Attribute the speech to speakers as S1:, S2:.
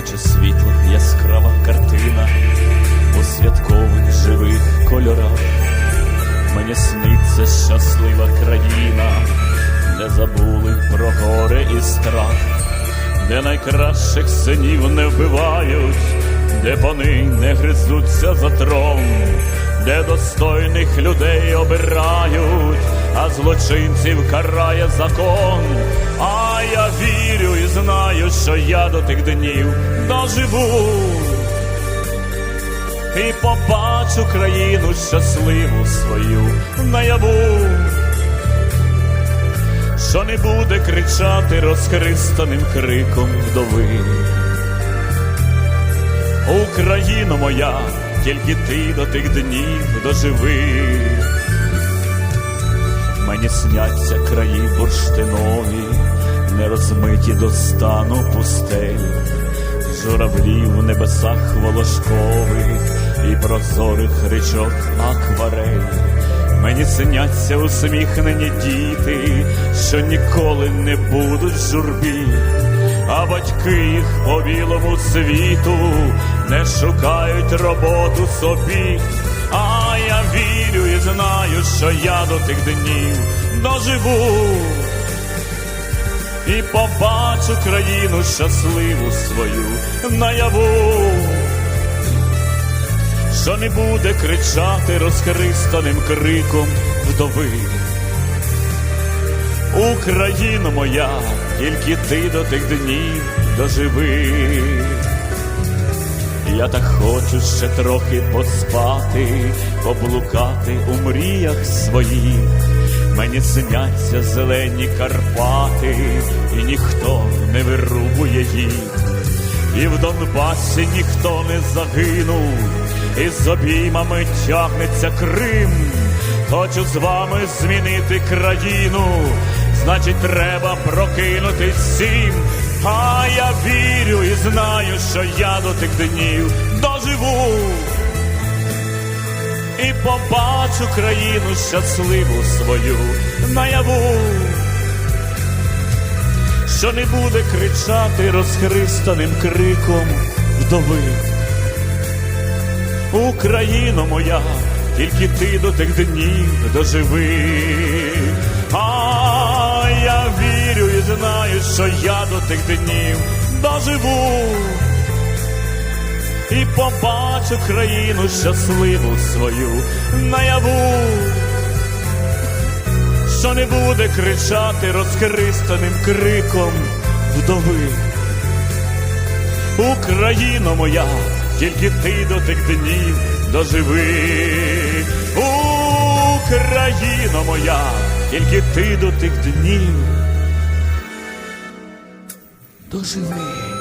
S1: наче світло, яскрава картина у святкових живих кольорах. Мені сниться щаслива країна, де забули про горе і страх, де найкращих синів не вбивають, де пани не гризуться за трон, де достойних людей обирають, а злочинців карає закон. А я вірю і знаю, що я до тих днів доживу і побачу країну щасливу свою наяву, що не буде кричати розхристаним криком вдови. Україно моя, тільки ти до тих днів доживи. Мені сняться краї бурштинові, не розмиті до стану пустель, журавлів в небесах волошкових і прозорих річок акварель. Мені сняться усміхнені діти, що ніколи не будуть журбі, а батьки їх по білому світу не шукають роботу собі. Знаю, що я до тих днів доживу і побачу країну щасливу свою наяву, що не буде кричати розхристаним криком вдови. Україно моя, тільки ти до тих днів доживи. Я так хочу ще трохи поспати, поблукати у мріях своїх. Мені сняться зелені Карпати, і ніхто не вирубує їх. І в Донбасі ніхто не загинув, і з обіймами тягнеться Крим. Хочу з вами змінити країну, значить, треба прокинутись всім. А я вірю і знаю, що я до тих днів доживу і побачу країну щасливу свою наяву, що не буде кричати розхристаним криком вдови. Україно моя, тільки ти до тих днів доживи. А я вірю і знаю, що я до тих днів доживу і побачу країну щасливу свою наяву, що не буде кричати розхристаним криком вдови. Україно моя, тільки ти до тих днів доживи. Україно моя, тільки ти до тих днів доживи.